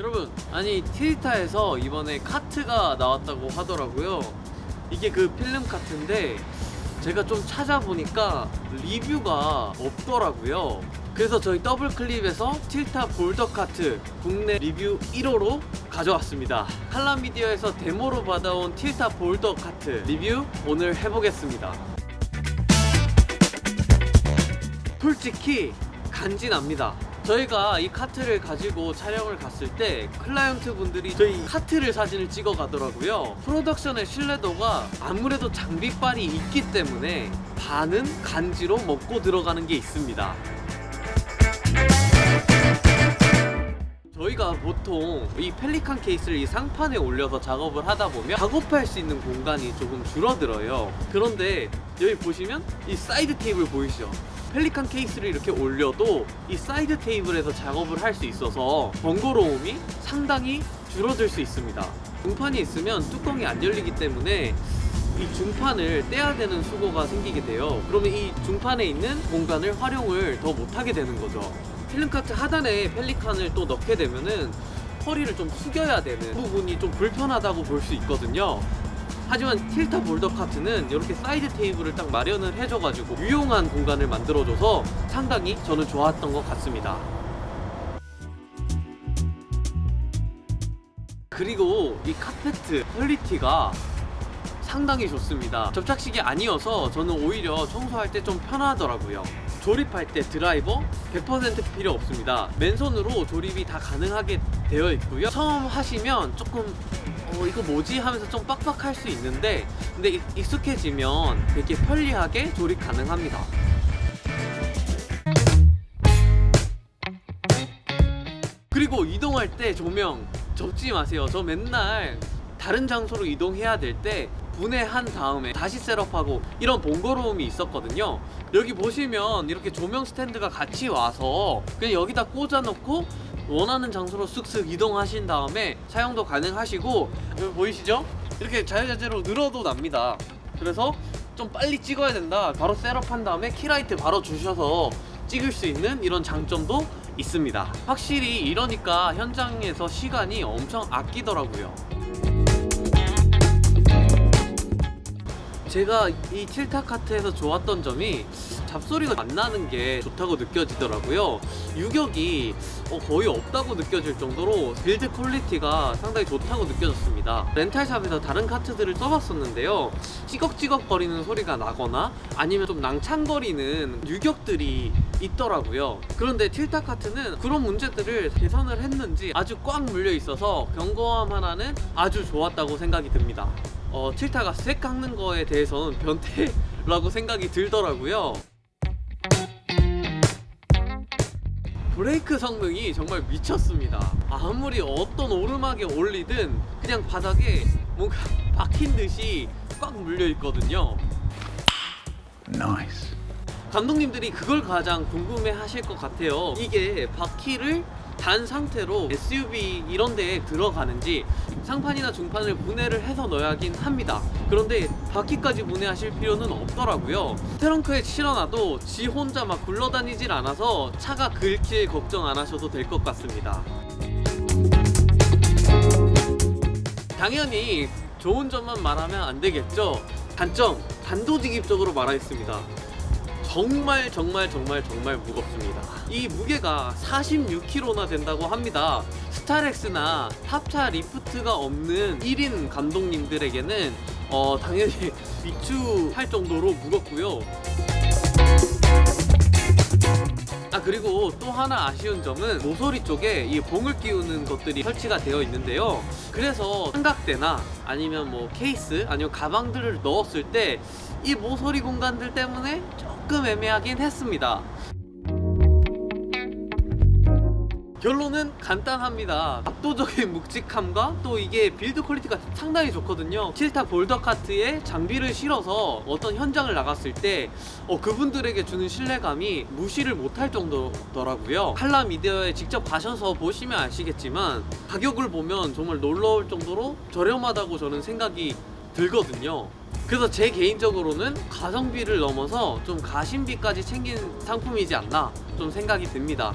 여러분 아니 티리타에서 이번에 카트가 나왔다고 하더라고요. 이게 그 필름 카트인데 제가 좀 찾아보니까 리뷰가 없더라고요. 그래서 저희 더블 클립에서 틸타 볼더 카트 국내 리뷰 1호로 가져왔습니다. 칼라미디어에서 데모로 받아온 틸타 볼더 카트 리뷰 오늘 해보겠습니다. 솔직히 간지납니다. 저희가 이 카트를 가지고 촬영을 갔을 때 클라이언트 분들이 저희 카트를 사진을 찍어 가더라고요. 프로덕션의 신뢰도가 아무래도 장비빨이 있기 때문에 반은 간지로 먹고 들어가는 게 있습니다. 저희가 보통 이 펠리칸 케이스를 이 상판에 올려서 작업을 하다 보면 작업할 수 있는 공간이 조금 줄어들어요. 그런데 여기 보시면 이 사이드 테이블 보이시죠? 펠리칸 케이스를 이렇게 올려도 이 사이드 테이블에서 작업을 할 수 있어서 번거로움이 상당히 줄어들 수 있습니다. 중판이 있으면 뚜껑이 안 열리기 때문에 이 중판을 떼야 되는 수고가 생기게 돼요. 그러면 이 중판에 있는 공간을 활용을 더 못하게 되는 거죠. 필름카트 하단에 펠리칸을 또 넣게 되면은 허리를 좀 숙여야 되는 부분이 좀 불편하다고 볼 수 있거든요. 하지만 틸타 볼더 카트는 이렇게 사이드 테이블을 딱 마련을 해줘가지고 유용한 공간을 만들어줘서 상당히 저는 좋았던 것 같습니다. 그리고 이 카페트 퀄리티가 상당히 좋습니다. 접착식이 아니어서 저는 오히려 청소할 때 좀 편하더라고요. 조립할 때 드라이버 100% 필요 없습니다. 맨손으로 조립이 다 가능하게 되어 있고요. 처음 하시면 조금 어 이거 뭐지 하면서 좀 빡빡할 수 있는데 근데 익- 익숙해지면 되게 편리하게 조립 가능합니다. 그리고 이동할 때 조명 접지 마세요. 저 맨날 다른 장소로 이동해야 될 때 분해한 다음에 다시 셋업하고 이런 번거로움이 있었거든요. 여기 보시면 이렇게 조명 스탠드가 같이 와서 그냥 여기다 꽂아 놓고 원하는 장소로 쓱쓱 이동하신 다음에 사용도 가능하시고 여기 보이시죠? 이렇게 자유자재로 늘어도 납니다. 그래서 좀 빨리 찍어야 된다. 바로 셋업한 다음에 키라이트 바로 주셔서 찍을 수 있는 이런 장점도 있습니다. 확실히 이러니까 현장에서 시간이 엄청 아끼더라고요. 제가 이 틸타 카트에서 좋았던 점이 잡소리가 안 나는 게 좋다고 느껴지더라고요. 유격이 어, 거의 없다고 느껴질 정도로 빌드 퀄리티가 상당히 좋다고 느껴졌습니다. 렌탈샵에서 다른 카트들을 써봤었는데요. 찌걱찌걱 거리는 소리가 나거나 아니면 좀 낭창거리는 유격들이 있더라고요. 그런데 틸타 카트는 그런 문제들을 개선을 했는지 아주 꽉 물려 있어서 경고함 하나는 아주 좋았다고 생각이 듭니다. 어, 틸타가 색 깎는 거에 대해서는 변태라고 생각이 들더라고요. 브레이크 성능이 정말 미쳤습니다. 아무리 어떤 오르막에 올리든 그냥 바닥에 뭔가 박힌 듯이 꽉 물려 있거든요. Nice. 감독님들이 그걸 가장 궁금해 하실 것 같아요. 이게 바퀴를 단 상태로 SUV 이런 데에 들어가는지 상판이나 중판을 분해를 해서 넣어야긴 합니다. 그런데 바퀴까지 분해하실 필요는 없더라고요. 트렁크에 실어놔도 지 혼자 막 굴러다니질 않아서 차가 긁힐 걱정 안 하셔도 될 것 같습니다. 당연히 좋은 점만 말하면 안 되겠죠. 단점 단도직입적으로 말하겠습니다. 정말 정말 정말 정말 무겁습니다. 이 무게가 46kg나 된다고 합니다. 스타렉스나 탑차 리프트가 없는 1인 감독님들에게는 어, 당연히 비추할 정도로 무겁고요. 그리고 또 하나 아쉬운 점은 모서리 쪽에 이 봉을 끼우는 것들이 설치가 되어 있는데요. 그래서 삼각대나 아니면 뭐 케이스 아니면 가방들을 넣었을 때 이 모서리 공간들 때문에 조금 애매하긴 했습니다. 결론은 간단합니다. 압도적인 묵직함과 또 이게 빌드 퀄리티가 상당히 좋거든요. 칠타 볼더 카트에 장비를 실어서 어떤 현장을 나갔을 때 어, 그분들에게 주는 신뢰감이 무시를 못할 정도더라고요. 칼라 미디어에 직접 가셔서 보시면 아시겠지만 가격을 보면 정말 놀라울 정도로 저렴하다고 저는 생각이 들거든요. 그래서 제 개인적으로는 가성비를 넘어서 좀 가심비까지 챙긴 상품이지 않나 좀 생각이 듭니다.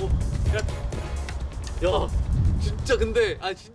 어, 야, 야, 진짜 근데 아 진.